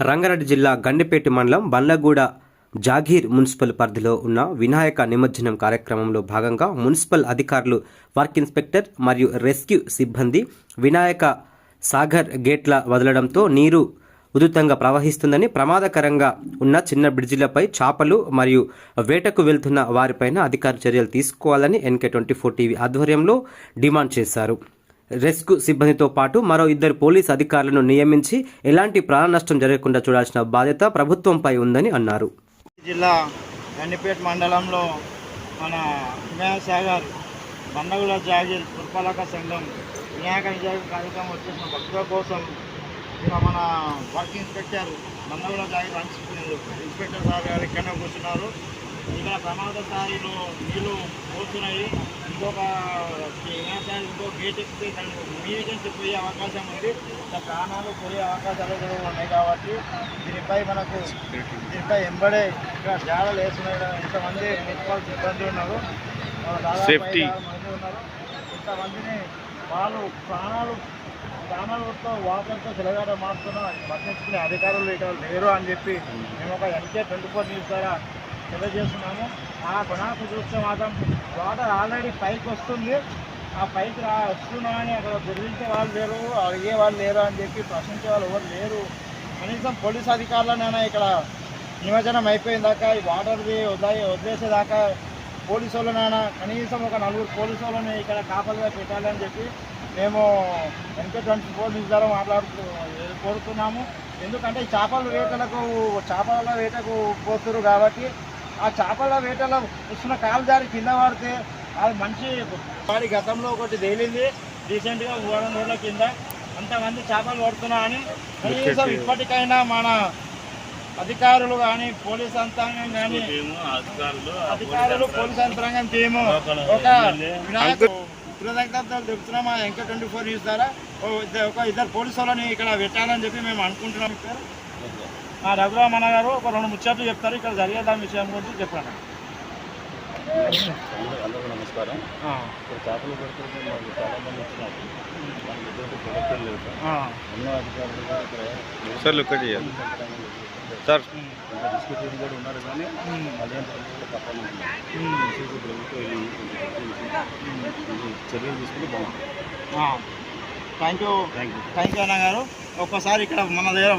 రంగారెడ్డి జిల్లా గండిపేట మండలం బండ్లగూడ జాగీర్ మున్సిపల్ పరిధిలో ఉన్న వినాయక నిమజ్జనం కార్యక్రమంలో భాగంగా మున్సిపల్ అధికారులు వర్క్ ఇన్స్పెక్టర్ మరియు రెస్క్యూ సిబ్బంది వినాయక సాగర్ గేట్ల వదలడంతో నీరు ఉధృతంగా ప్రవహిస్తుందని ప్రమాదకరంగా ఉన్న చిన్న బ్రిడ్జిలపై చాపలు మరియు వేటకు వెళ్తున్న వారిపైన అధికార చర్యలు తీసుకోవాలని ఎన్కే ట్వంటీ ఫోర్ టీవీ ఆధ్వర్యంలో డిమాండ్ చేశారు. రెస్క్యూ సిబ్బందితో పాటు మరో ఇద్దరు పోలీస్ అధికారులను నియమించి ఎలాంటి ప్రాణ నష్టం జరగకుండా చూడాల్సిన బాధ్యత ప్రభుత్వంపై ఉందని అన్నారు. జిల్లా గండిపేట మండలంలో మన వినాయక సాగర్ బండగుల జాగిర్ పురపాలక సంఘం వినాయక జాగీర్ కార్యక్రమం వచ్చేసిన భక్తుల కోసం ఇక మన work inspector Bandlaguda Jagir inspector sir గారు ఇక్కడనే కూర్చున్నారు. ఇక్కడ ప్రమాద స్థాయిలో నీళ్ళు పోతున్నాయి. ఇంకొక ఇంకో గేట్ ఎక్కితే మీదికి పోయే అవకాశం ఉంది. ఇంకా ప్రాణాలు పోయే అవకాశాలు కూడా ఉన్నాయి కాబట్టి దీనిపై మనకు దీనిపై ఎంబడే ఇక్కడ జాడలు వేస్తున్నాయి. ఇంతమంది మున్సిపల్ సిబ్బంది ఉన్నారు. మంది ఉన్నారు. ఇంతమందిని వాళ్ళు ప్రాణాలు ప్రాణాలతో వాటర్తో చెలగాట మారుతున్న. పట్టించుకునే అధికారులు ఇక్కడ లేరు అని చెప్పి మేము ఒక ఎన్కే ట్వంటీ ఫోర్ న్యూస్ ద్వారా తెలియజేస్తున్నాము. ఆ గుణాకు చూస్తే మాత్రం వాటర్ ఆల్రెడీ పైకి వస్తుంది. ఆ పైకి రా వస్తున్నా అని అక్కడ గుర్తించే వాళ్ళు లేరు అడిగే వాళ్ళు లేరు అని చెప్పి ప్రశ్నించే వాళ్ళు ఎవరు లేరు. కనీసం పోలీస్ అధికారులనైనా ఇక్కడ నిమజ్జనం అయిపోయిన దాకా ఈ వాటర్ది వదిలే వదిలేసేదాకా పోలీసు వాళ్ళనైనా కనీసం ఒక నలుగురు పోలీసు వాళ్ళని ఇక్కడ కాపలుగా పెట్టాలని చెప్పి మేము వెంకట ట్వంటీ ఫోర్ న్యూస్ ద్వారా మాట్లాడుతూ కోరుతున్నాము. ఎందుకంటే ఈ చేపల వేటలకు చేపల వేటకు పోతున్నారు కాబట్టి ఆ చేపల వేటలో వస్తున్న కాలు జారి కింద పడితే అది మంచి వాడి గతంలో ఒకటి తేలింది రీసెంట్గా వారం రోజుల కింద అంతమంది చేపలు పడుతున్నా అని కనీసం ఇప్పటికైనా మన అధికారులు కానీ పోలీస్ యంత్రాంగం కానీ అధికారులు పోలీస్ యంత్రాంగం టీము ఒక వినాయక కృతజ్ఞతలు చెప్తున్నాం మా ఎంకే ట్వంటీ ఫోర్ న్యూస్ ద్వారా. ఓ ఇద్దరు- ఒక ఇద్దరు పోలీసు వాళ్ళని ఇక్కడ పెట్టాలని చెప్పి మేము అనుకుంటున్నాం. సార్ మా రఘురామన్న గారు ఒక రెండు ముచ్చట్లు చెప్తారు. ఇక్కడ జరిగే దాని విషయం గురించి చెప్పండి. అందరికీ నమస్కారం. ఆ, ఇక్కడ చేపలు పెడుతుంటే మాకు చాలా మంది వచ్చినారు మనకి ఎటువంటి సార్ ఆ, ఎన్నో అధికారులు కూడా ఇక్కడ సార్ లుక్ చేయాలి. సార్. ఇంకా డిస్కషన్ కూడా ఉన్నారు కానీ అదేం ఉమ్, ప్రభుత్వం చర్యలు తీసుకుంటే బాగుంటుంది. ఆ. Thank you. Thank you. Thank you అన్న గారు. ఒక్కసారి ఇక్కడ మన దగ్గర